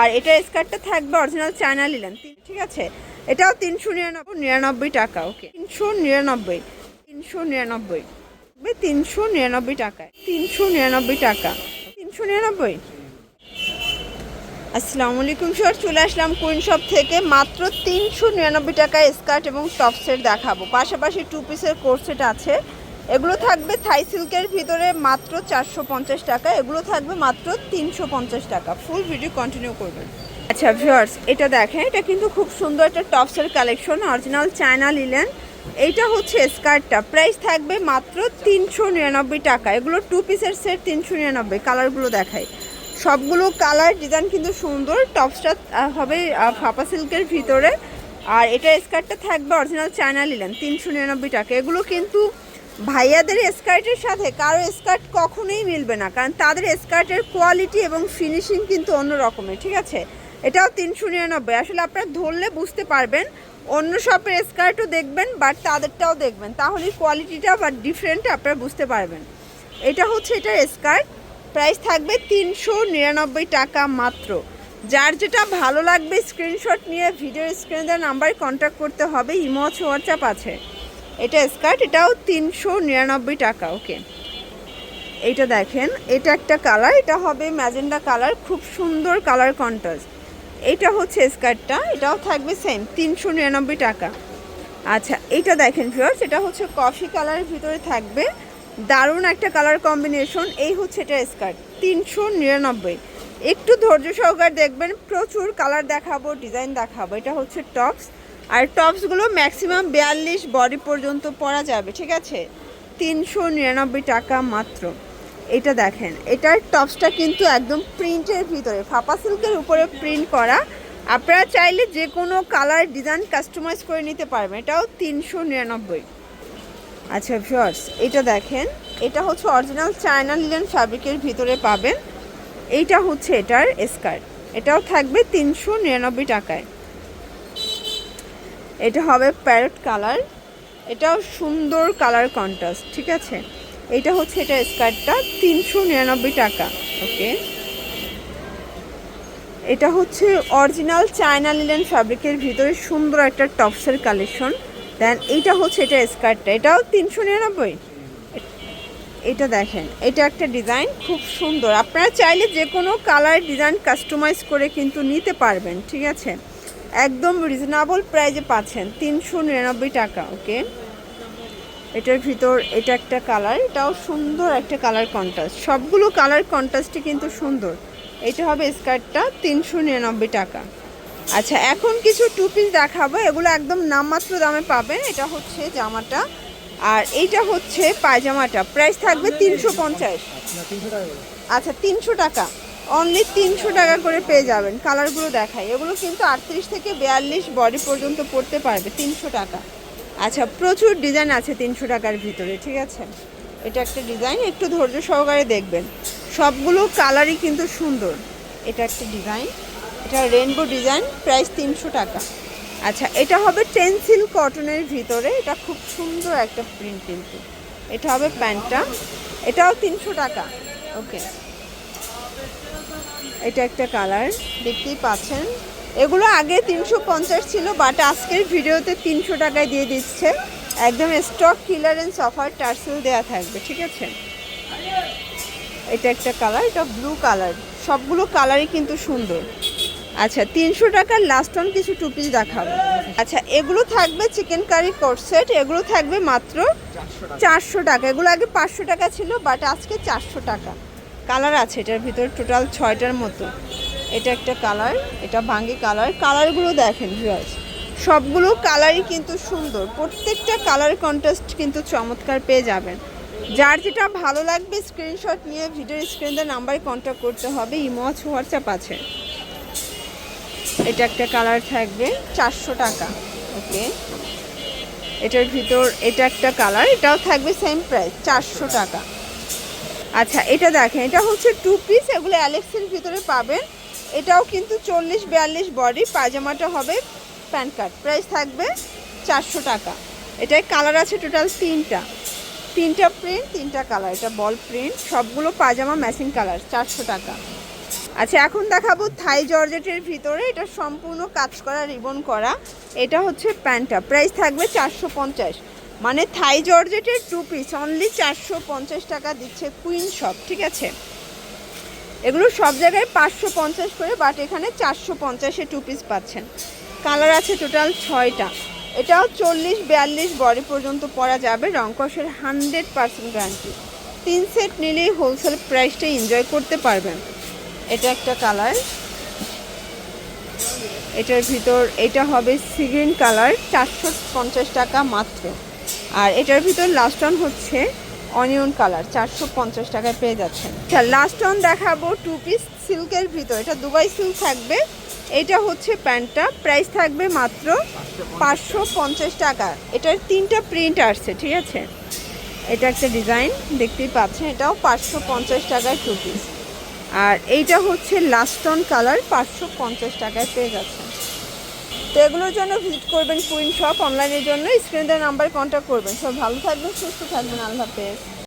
আর এটা স্কার্টটা থাকবে original China linen. ঠিক আছে? এটাও তিনশো নিরানব্বই নিরানব্বই টাকা, ওকে। তিনশো নিরানব্বই। তিনশো নিরানব্বই। তিনশো নিরানব্বই টাকায়। তিনশো নিরানব্বই টাকা। তিনশো নিরানব্বই? আসসালামু আলাইকুম, স্যার। চলে আসলাম কুইন শপ থেকে। মাত্র তিনশো নিরানব্বই টাকায় স্কার্ট এবং টপ সেট দেখাবো। পাশাপাশি টু পিসের কোর্স সেট আছে। এগুলো থাকবে থাই সিল্কের ভিতরে মাত্র চারশো পঞ্চাশ টাকা, এগুলো থাকবে মাত্র তিনশো পঞ্চাশ টাকা। ফুল ভিডিও কন্টিনিউ করবেন। আচ্ছা ভিউয়ার্স এটা দেখেন, এটা কিন্তু খুব সুন্দর একটা টপসের কালেকশন অরিজিনাল চায়না লিলেন এইটা হচ্ছে স্কার্টটা প্রাইস থাকবে মাত্র তিনশো নিরানব্বই টাকা। এগুলো টু পিসের সেট তিনশো নিরানব্বই কালারগুলো দেখায় সবগুলো কালার ডিজাইন কিন্তু সুন্দর, টপসটা হবে ফাপা সিল্কের ভিতরে। আর এটা স্কার্টটা থাকবে অরিজিনাল চায়না লিলেন তিনশো নিরানব্বই টাকা। এগুলো কিন্তু ভাইয়াদের স্কার্টের সাথে কারও স্কার্ট কখনোই মিলবে না, কারণ তাদের স্কার্টের কোয়ালিটি এবং ফিনিশিং কিন্তু অন্য রকমের ঠিক আছে? এটাও তিনশো নিরানব্বই। আসলে আপনারা ধরলে বুঝতে পারবেন, অন্য শপের স্কার্টও দেখবেন বাট তাদেরটাও দেখবেন। তাহলে কোয়ালিটিটা বা ডিফারেন্ট আপনারা বুঝতে পারবেন। এটা হচ্ছে এটার স্কার্ট প্রাইস থাকবে তিনশো নিরানব্বই টাকা মাত্র। যার যেটা ভালো লাগবে স্ক্রিনশট নিয়ে ভিডিও স্ক্রিনে দেওয়ার নাম্বারে কন্ট্যাক্ট করতে হবে, ইমো হোয়াটসঅ্যাপ আছে। এটা স্কার্ট, এটাও তিনশো নিরানব্বই টাকা, ওকে। এইটা দেখেন, এটা একটা কালার, এটা হবে ম্যাজেন্ডা কালার, খুব সুন্দর কালার কন্ট্রাস্ট। এটা হচ্ছে স্কার্টটা, এটাও থাকবে সেম, তিনশো নিরানব্বই টাকা। আচ্ছা এটা দেখেন ভিউয়ার্স এটা হচ্ছে কফি কালারের ভিতরে থাকবে। দারুণ একটা কালার কম্বিনেশন, এই হচ্ছে এটা স্কার্ট, তিনশো নিরানব্বই। একটু ধৈর্য সহকারে দেখবেন, প্রচুর কালার দেখাবো, ডিজাইন দেখাবো, এটা হচ্ছে টপস। আর টপসগুলো ম্যাক্সিমাম বিয়াল্লিশ বডি পর্যন্ত পরা যাবে, ঠিক আছে? তিনশো নিরানব্বই টাকা মাত্র। এটা দেখেন, এটার টপসটা কিন্তু একদম প্রিন্টের ভিতরে, ফাপা সিল্কের উপরে প্রিন্ট করা। আপনারা চাইলে যে কোনো কালার ডিজাইন কাস্টমাইজ করে নিতে পারবেন, এটাও তিনশো নিরানব্বই। আচ্ছা ভিউয়ার্স, এটা দেখেন, এটা হচ্ছে অরিজিনাল চায়না লিলেন ফ্যাব্রিকের ভিতরে পাবেন। এইটা হচ্ছে এটার স্কার্ট, এটাও থাকবে তিনশো নিরানব্বই টাকায়। এটা হবে প্যারট কালার এটাও সুন্দর কালার কন্ট্রাস্ট ঠিক আছে? এটা হচ্ছে এটা স্কার্টটা তিনশো নিরানব্বই টাকা ওকে এটা হচ্ছে অরিজিনাল চায়না লিলেন ফ্যাব্রিকের ভিতরে সুন্দর একটা টপসের কালেকশন দেন এইটা হচ্ছে এটা স্কার্টটা এটাও তিনশো নিরানব্বই? এটা দেখেন, এটা একটা ডিজাইন খুব সুন্দর। আপনারা চাইলে যে কোনো কালার ডিজাইন কাস্টমাইজ করে কিন্তু নিতে পারবেন, ঠিক আছে? একদম রিজনেবল প্রাইজে পাচ্ছেন। তিনশো নিরানব্বই টাকা ওকে এটার ভিতর এটা একটা কালার এটাও সুন্দর একটা কালার কন্ট্রাস্ট সবগুলো কালার কন্ট্রাস্টই কিন্তু সুন্দর। এটা হবে স্কার্টটা তিনশো নিরানব্বই টাকা। আচ্ছা এখন কিছু টু পিস দেখাবো। এগুলো একদম নামমাত্র দামে পাবেন। এটা হচ্ছে জামাটা। আর এইটা হচ্ছে পায়জামাটা। প্রাইস থাকবে তিনশো পঞ্চাশ। আচ্ছা তিনশো টাকা। অনলি তিনশো টাকা করে পেয়ে যাবেন কালারগুলো দেখাই। এগুলো কিন্তু আটত্রিশ থেকে বিয়াল্লিশ বডি পর্যন্ত পড়তে পারবে, তিনশো টাকা। আচ্ছা প্রচুর ডিজাইন আছে তিনশো টাকার ভিতরে, ঠিক আছে? এটা একটা ডিজাইন একটু ধৈর্য সহকারে দেখবেন। সবগুলো কালারই কিন্তু সুন্দর। এটা একটা ডিজাইন এটা রেনবো ডিজাইন প্রাইস তিনশো টাকা। আচ্ছা এটা হবে টেন্সিল কটনের ভিতরে, এটা খুব সুন্দর একটা প্রিন্ট কিন্তু। এটা হবে প্যান্টটা, এটাও তিনশো টাকা। ওকে এটা একটা কালার, দেখতেই পাচ্ছেন। এগুলো আগে তিনশো পঞ্চাশ ছিল বাট আজকের ভিডিওতে তিনশো টাকায় দিয়ে দিচ্ছে। একদম স্টক ক্লিয়ারেন্স অফার টার্সেল দেওয়া থাকবে, ঠিক আছে? এটা একটা কালার, এটা ব্লু কালার। সবগুলো কালারই কিন্তু সুন্দর। আচ্ছা তিনশো টাকার লাস্ট অন কিছু টু পিস দেখাবো। আচ্ছা এগুলো থাকবে চিকেন কারি কোর্সেট এগুলো থাকবে মাত্র চারশো টাকা। এগুলো আগে পাঁচশো টাকা ছিল বাট আজকে চারশো টাকা। কালার আছে, এটার ভিতর টোটাল ছয়টার মতো। এটা একটা কালার, এটা ভাঙ্গি কালার। কালারগুলো দেখেন ভিউয়ার্স সবগুলো কালারই কিন্তু সুন্দর। প্রত্যেকটা কালার কন্ট্রাস্ট কিন্তু চমৎকার পেয়ে যাবেন। যার যেটা ভালো লাগবে স্ক্রিনশট নিয়ে ভিডিও স্ক্রিনের নাম্বারে কন্ট্যাক্ট করতে হবে। ইমো আছে হোয়াটসঅ্যাপ আছে। এটা একটা কালার থাকবে, চারশো টাকা। ওকে। এটার ভিতর এটা একটা কালার, এটাও থাকবে সেম প্রাইস চারশো টাকা। আচ্ছা এটা দেখেন, এটা হচ্ছে টু পিস এগুলো অ্যালেক্সের ভিতরে পাবেন। এটাও কিন্তু চল্লিশ বিয়াল্লিশ বডি পাজামাটা হবে প্যান্ট কার্ড। প্রাইস থাকবে চারশো টাকা। এটায় কালার আছে টোটাল তিনটা। তিনটা প্রিন্ট তিনটা কালার এটা বল প্রিন্ট সবগুলো পাজামা ম্যাচিং কালার চারশো টাকা। আচ্ছা এখন দেখাবো থাই জর্জেটের ভিতরে। এটা সম্পূর্ণ কাজ করা, রিবন করা। এটা হচ্ছে প্যান্টটা। প্রাইস থাকবে চারশো পঞ্চাশ। মানে থাই জর্জেটের টু পিস অনলি চারশো পঞ্চাশ টাকা দিচ্ছে কুইন শপ ঠিক আছে? এগুলো সব জায়গায় পাঁচশো পঞ্চাশ করে বাট এখানে চারশো পঞ্চাশে টু পিস পাচ্ছেন। কালার আছে টোটাল ছয়টা। এটাও চল্লিশ, বিয়াল্লিশ বডি পর্যন্ত পরা যাবে রংকসের হান্ড্রেড পার্সেন্ট গ্যারান্টি তিন সেট নিলেই হোলসেল প্রাইসটা এনজয় করতে পারবেন। এটা একটা কালার এটার ভিতর, এটা হবে সিগ্রিন কালার চারশো পঞ্চাশ টাকা মাত্র। আর এটার ভিতর লাস্ট অন হচ্ছে অনিয়ন কালার চারশো পঞ্চাশ টাকায় পেয়ে যাচ্ছেন। আচ্ছা লাস্ট অন দেখাবো টু পিস সিল্কের ভিতর, এটা দুবাই সিল্ক থাকবে। এটা হচ্ছে প্যান্টটা প্রাইস থাকবে মাত্র পাঁচশো পঞ্চাশ টাকা। এটার তিনটা প্রিন্ট আসছে, ঠিক আছে? এটা একটা ডিজাইন দেখতেই পাচ্ছেন, এটাও পাঁচশো পঞ্চাশ টাকায় টু পিস আর এইটা হচ্ছে লাস্টন কালার পাঁচশো পঞ্চাশ টাকায় পেয়ে যাচ্ছেন। তো এগুলোর জন্য ভিজিট করবেন কুইন শপ অনলাইনের জন্য স্ক্রিনের নাম্বারে কন্ট্যাক্ট করবেন। সব ভালো থাকবেন, সুস্থ থাকবেন, আল্লাহ হাফেজ।